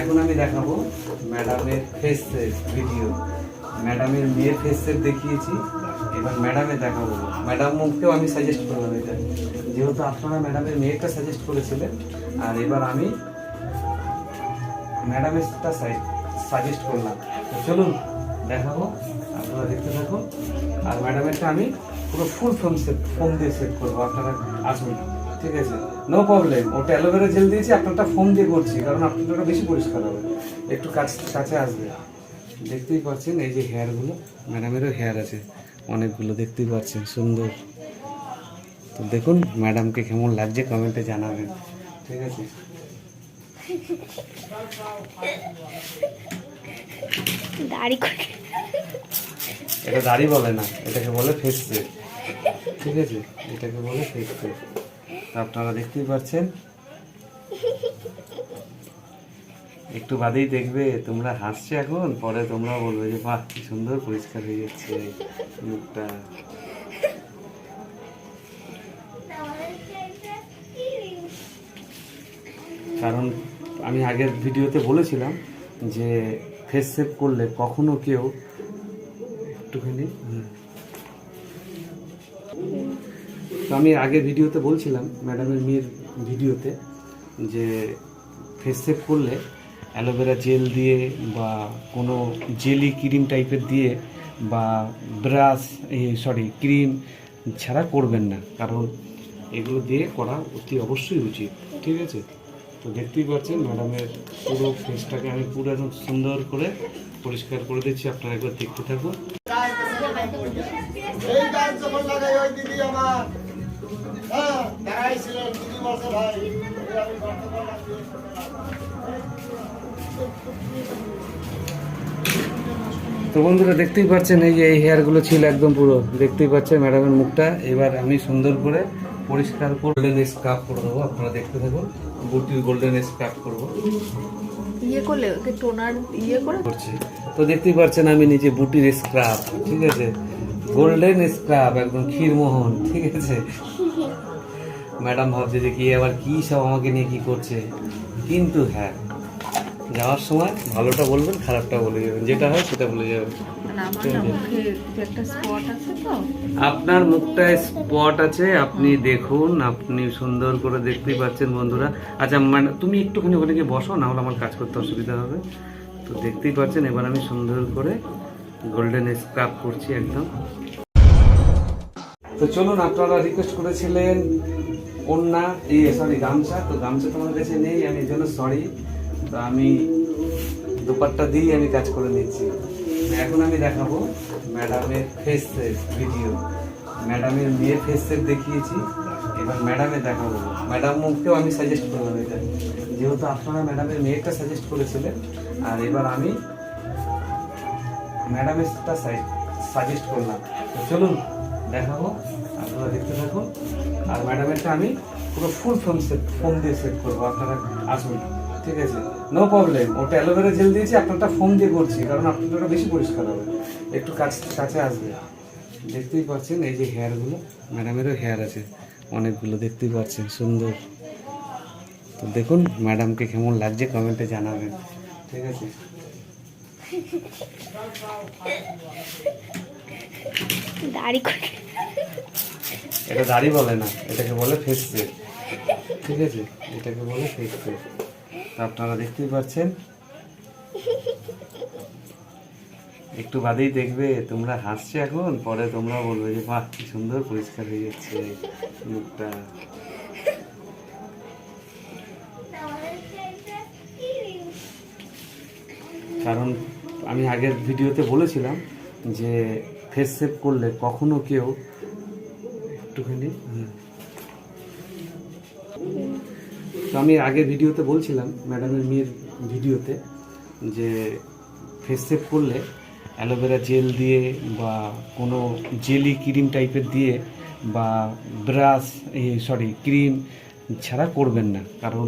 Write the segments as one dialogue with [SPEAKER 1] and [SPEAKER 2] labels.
[SPEAKER 1] এখন আমি দেখাবো ম্যাডামের ফেস ভিডিও ম্যাডামের মেয়ের ফেস দেখিয়েছি, এবার ম্যাডামে দেখাবো। ম্যাডাম মুখকেও আমি সাজেস্ট করলাম এটা। যেহেতু আপনারা ম্যাডামের মেয়েটা সাজেস্ট করেছিলেন, আর এবার আমি ম্যাডামেরটা সাজেস্ট করলাম। তো চলুন, দেখাবো, আপনারা দেখতে থাকুন। আর ম্যাডামেরটা আমি পুরো ফুল ফোম সেট ফোম দিয়ে সেট করব। আপনারা আসুন ঠিক আছে? নো প্রবলেম ওটা অ্যালোভেরা জেল দিয়েছি আপনারটা ফোম দিয়ে করছি কারণ আপনারটা বেশি পরিষ্কার হবে। একটু কাছে কাছে আসবে। দেখতেই পাচ্ছেন এই যে হেয়ারগুলো ম্যাডামেরও হেয়ার আছে। অনেকগুলো দেখতেই পাচ্ছেন সুন্দর। তো দেখুন ম্যাডামকে কেমন লাগছে কমেন্টে জানাবেন। ঠিক আছে?
[SPEAKER 2] দাড়ি
[SPEAKER 1] এটা দাড়ি বলে না এটাকে বলে ফেস ঠিক আছে? এটাকে বলে ফেস আপনারা দেখতেই পাচ্ছেন। একটু বাদেই দেখবে, তোমরা হাসছে এখন, পরে তোমরা বলবে যে, বাহ, কি সুন্দর পরিষ্কার হয়ে যাচ্ছে মুখটা। কারণ আমি আগের ভিডিওতে বলেছিলাম যে ফেস সেভ করলে কখনো কেউ, একটুখানি তো আমি আগের ভিডিওতে বলছিলাম, ম্যাডামের মেয়ের ভিডিওতে, যে ফেস সেভ করলে অ্যালোভেরা জেল দিয়ে বা কোনো জেলি ক্রিম টাইপের দিয়ে বা ব্রাশ সরি ক্রিম ছাড়া করবেন না। কারণ এগুলো দিয়ে করা অতি অবশ্যই উচিত, ঠিক আছে? তো দেখতেই পাচ্ছেন, ম্যাডামের পুরো ফেসটাকে আমি পুরো একদম সুন্দর করে পরিষ্কার করে দিচ্ছি, আপনারা একবার দেখতে থাকুন।
[SPEAKER 3] হ্যাঁ ভাই আমি
[SPEAKER 1] তো বন্ধুরা দেখতেই পাচ্ছেন এই যে এই হেয়ারগুলো ছিল একদম পুরো। দেখতেই পাচ্ছেন ম্যাডামের মুখটা। এবার আমি সুন্দর করে পরিষ্কার করে গোল্ডেন স্ক্রাব করে দেবো আপনারা দেখতে থাকুন। বুটির গোল্ডেন স্ক্রাব করব।
[SPEAKER 2] ইয়ে করলে ওকে টোনার ইয়ে করে?
[SPEAKER 1] করছি। তো দেখতেই পাচ্ছেন আমি নিজে বুটির স্ক্রাব ঠিক আছে? গোল্ডেন স্ক্রাব একদম ক্ষীরমোহন ঠিক আছে? ম্যাডাম ভাবছে যে কি আবার কি সব আমাকে নিয়ে কি করছে। কিন্তু হ্যাঁ যাওয়ার সময় ভালোটা বলবেন খারাপটা বলে যাবেন যেটা হয় সেটা বলে যাবেন।
[SPEAKER 2] মানে
[SPEAKER 1] আপনার মুখটায় স্পট আছে আপনি দেখুন আপনি সুন্দর করে দেখতেই পাচ্ছেন বন্ধুরা। আচ্ছা মানে তুমি একটুখানি ওখানে গিয়ে বসো না হলে আমার কাজ করতে অসুবিধা হবে। তো দেখতেই পাচ্ছেন এবার আমি সুন্দর করে গোল্ডেন স্ক্রাব করছি একদম। তো চলুন, আপনারা রিকোয়েস্ট করেছিলেন ওন্না এই সরি গামছা। তো গামছা তোমার কাছে নেই, আমি এর জন্য সরি তো আমি দুপাট্টা দিয়ে আমি কাজ করে নিচ্ছি। এখন আমি দেখাবো ম্যাডামের ফেস ভিডিও ম্যাডামের মেয়ের ফেস দেখিয়েছি। এবার ম্যাডামে দেখাবো। ম্যাডাম মুখকেও আমি সাজেস্ট করলাম এটা। যেহেতু আপনারা ম্যাডামের মেয়েটা সাজেস্ট করেছিলেন, আর এবার আমি ম্যাডামেরটা সাজেস্ট করলাম। চলুন দেখাবো। আপনারা দেখতে থাকুন। আর ম্যাডামেরটা আমি পুরো ফুল ফোম সেট ফোম দিয়ে সেট করব। আপনারা আসুন। ঠিক আছে? নো প্রবলেম ওটা অ্যালোভেরা জেল দিয়েছি, আপনারটা ফোম দিয়ে করছি, কারণ আপনারটা বেশি পরিষ্কার হবে। একটু কাছে কাছে আসবে। দেখতেই পাচ্ছেন এই যে হেয়ারগুলো ম্যাডামেরও হেয়ার আছে। অনেকগুলো দেখতেই পাচ্ছেন, সুন্দর। তো দেখুন, ম্যাডামকে কেমন লাগছে কমেন্টে জানাবেন। ঠিক আছে?
[SPEAKER 2] দাড়ি করে
[SPEAKER 1] এটা দাড়ি বলে না, এটাকে বলে ফেস সেট ঠিক আছে? এটাকে বলে ফেস সেট আপনারা দেখতেই পাচ্ছেন। একটু বাদেই দেখবে, তোমরা হাসছে এখন, পরে তোমরা বলবে যে, বাহ, কি সুন্দর পরিষ্কার হয়ে যাচ্ছে মুখটা। কারণ আমি আগের ভিডিওতে বলেছিলাম যে ফেস সেভ করলে কখনো কেউ একটুখানি তো আমি আগের ভিডিওতে বলছিলাম, ম্যাডামের মেয়ের ভিডিওতে, যে ফেস সেভ করলে অ্যালোভেরা জেল দিয়ে বা কোনো জেলি ক্রিম টাইপের দিয়ে বা ব্রাশ সরি ক্রিম ছাড়া করবেন না। কারণ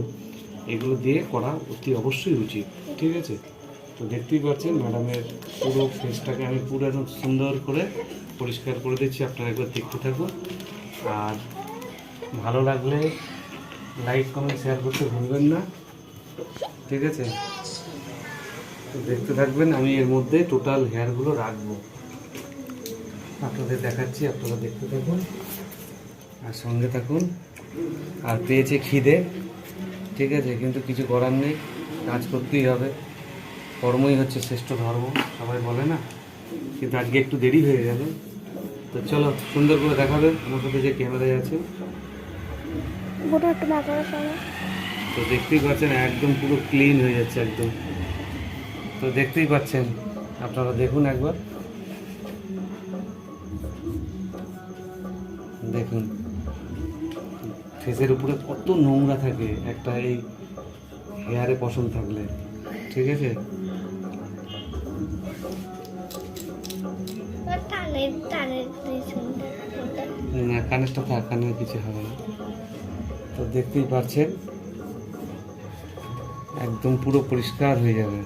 [SPEAKER 1] এগুলো দিয়ে করা অতি অবশ্যই উচিত, ঠিক আছে? তো দেখতেই পাচ্ছেন ম্যাডামের পুরো ফেসটাকে আমি পুরো একদম সুন্দর করে পরিষ্কার করে দিচ্ছি, আপনারা একবার দেখতে থাকুন। আর ভালো লাগলে লাইক কমেন্ট শেয়ার করতে ভুলবেন না। ঠিক আছে? তো দেখতে থাকবেন, আমি এর মধ্যে টোটাল হেয়ারগুলো রাখব। আপনাদের দেখাচ্ছি, আপনারা দেখতে থাকুন। আর সঙ্গে থাকুন। আর পেয়েছে খিদে। ঠিক আছে? কিন্তু কিছু করার নেই, কাজ করতেই হবে। কর্মই হচ্ছে শ্রেষ্ঠ ধর্ম সবাই বলে না? কিন্তু আজকে একটু দেরি হয়ে গেল তো চলো সুন্দর করে দেখাবে আমার সাথে যে ক্যামেরায় আছে। তো দেখতেই পাচ্ছেন একদম পুরো ক্লিন হয়ে যাচ্ছে একদম। তো দেখতেই পাচ্ছেন আপনারা দেখুন একবার। দেখুন ফেসের উপরে কত নোংরা থাকে একটা এই হেয়ারে পশম থাকলে। ঠিক আছে? না, কানেরটা থাক, কানের কিছু হবে না। তো দেখতেই পাচ্ছেন, একদম পুরো পরিষ্কার হয়ে যাবে।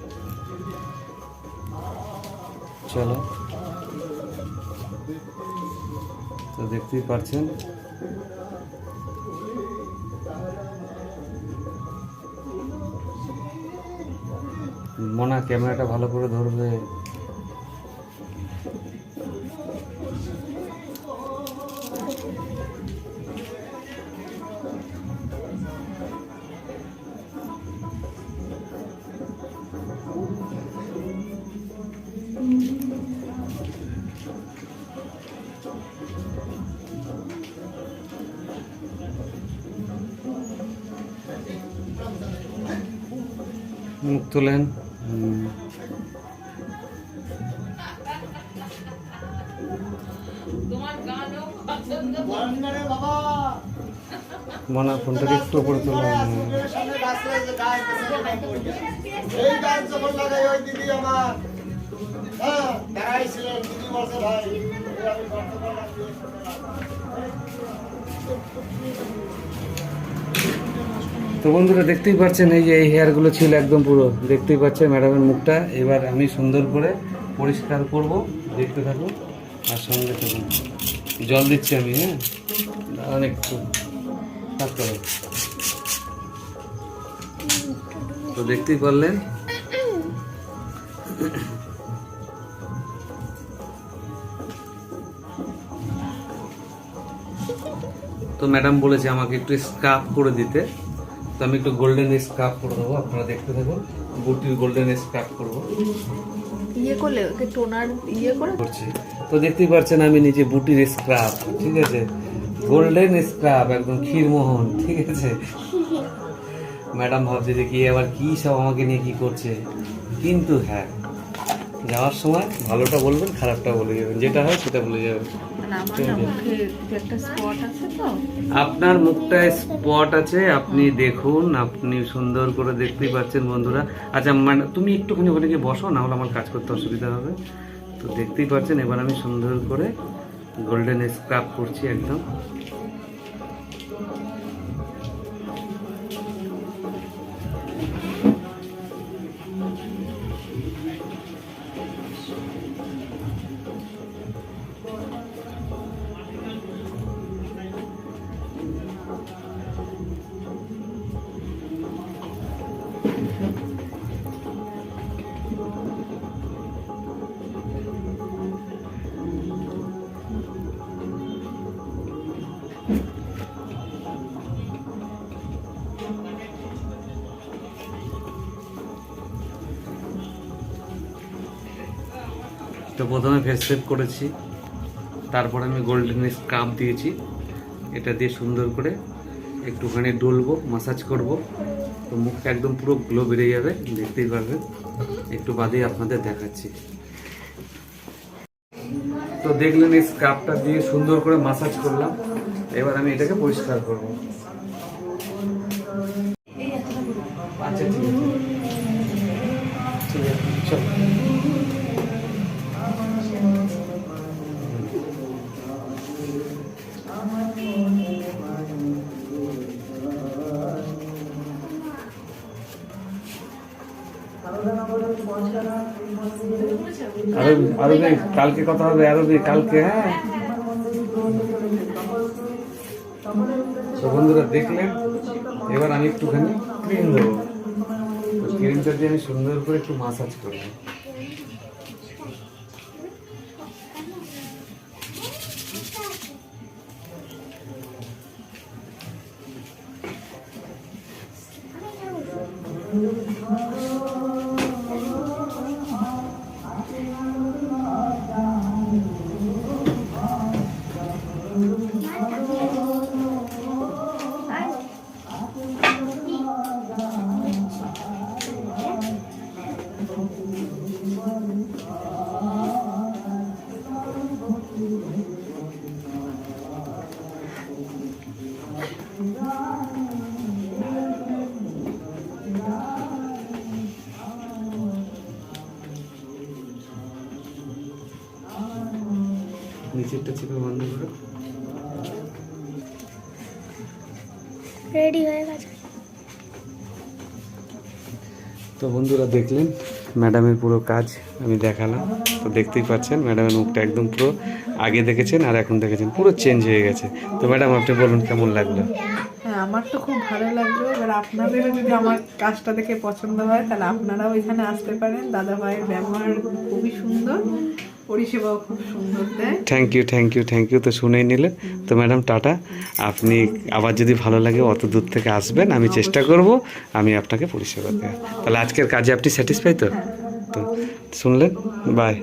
[SPEAKER 1] চলো। তো দেখতেই পাচ্ছেন, মনা, ক্যামেরাটা ভালো করে ধরবে। মুখ তোলেন। মনা ফোনটাকে একটু উপরে
[SPEAKER 3] বলছে ভাই
[SPEAKER 1] তো বন্ধুরা দেখতেই পাচ্ছেন, এই যে এই হেয়ারগুলো ছিল একদম পুরো। দেখতেই পাচ্ছেন ম্যাডামের মুখটা। এবার আমি সুন্দর করে পরিষ্কার করব। দেখতে থাকুন, আর সঙ্গে থাকুন। জল দিচ্ছি আমি হ্যাঁ? করো। তো দেখতেই পারলেন। তো ম্যাডাম বলেছে আমাকে একটু স্কার্ফ করে দিতে। তো আমি একটু গোল্ডেন স্কার্ফ করে দেবো আপনারা দেখতে থাকুন। বুটির গোল্ডেন স্কার্ফ করব
[SPEAKER 2] ইয়ে করলে ওকে টোনার ইয়ে করে?
[SPEAKER 1] করছি। তো দেখতেই পাচ্ছেন আমি নিজে বুটির স্ক্রাব ঠিক আছে? গোল্ডেন স্ক্রাব একদম ক্ষীরমোহন ঠিক আছে? ম্যাডাম ভাবছে যে কি আবার কি সব আমাকে নিয়ে কি করছে? কিন্তু হ্যাঁ যাওয়ার সময় ভালোটা বলবেন খারাপটা বলে যাবেন যেটা হয় সেটা বলে যাবেন।
[SPEAKER 2] মানে
[SPEAKER 1] আপনার মুখটায় স্পট আছে আপনি দেখুন আপনি সুন্দর করে দেখতেই পাচ্ছেন বন্ধুরা। আচ্ছা মানে তুমি একটুখানি ওখানে গিয়ে বসো না হলে আমার কাজ করতে অসুবিধা হবে। তো দেখতেই পাচ্ছেন এবার আমি সুন্দর করে গোল্ডেন স্ক্রাব করছি একদম। তো প্রথমে ফেস সেভ করেছি। তারপর আমি গোল্ডেন স্ক্রাব দিয়েছি। এটা দিয়ে সুন্দর করে একটুখানি ডলবো মাসাজ করব। তো মুখটা একদম পুরো গ্লো বেড়ে যাবে, দেখতেই পারবেন। একটু বাদেই আপনাদের দেখাচ্ছি। তো দেখলেন এই স্ক্রাবটা দিয়ে সুন্দর করে মাসাজ করলাম। এবার আমি এটাকে পরিষ্কার করব। আচ্ছা ঠিক আছে। আরও আরও নেই কালকে কথা হবে, আরও নেই কালকে হ্যাঁ। তো বন্ধুরা দেখলেন, এবার আমি একটুখানি ক্রিম দেবো। তো ক্রিমটা দিয়ে আমি সুন্দর করে একটু মাসাজ করব। নিচেরটা চেপে বন্ধ করো।
[SPEAKER 2] রেডি হয়ে গেছে।
[SPEAKER 1] তো বন্ধুরা দেখলেন ম্যাডামের পুরো কাজ আমি দেখালাম। তো দেখতেই পাচ্ছেন ম্যাডামের মুখটা একদম পুরো আগে দেখেছেন আর এখন দেখেছেন পুরো চেঞ্জ হয়ে গেছে। তো ম্যাডাম আপনি বলুন কেমন লাগল?
[SPEAKER 4] হ্যাঁ আমার তো খুব ভালো লাগল। এবার আপনাদেরও যদি আমার কাজটা দেখে পছন্দ হয় তাহলে আপনারাও এখানে আসতে পারেন। দাদা ভাইয়ের ব্যবহার খুবই সুন্দর।
[SPEAKER 1] Thank you thank you thank you তো শুনেই নিলেন তো ম্যাডাম, টাটা। আপনি আবার যদি ভালো লাগে, অত দূর থেকে আসবেন, আমি চেষ্টা করব, আমি আপনাকে পরিষেবা দেওয়া তাহলে আজকের কাজে আপনি স্যাটিসফাই তো? তো শুনলেন? বাই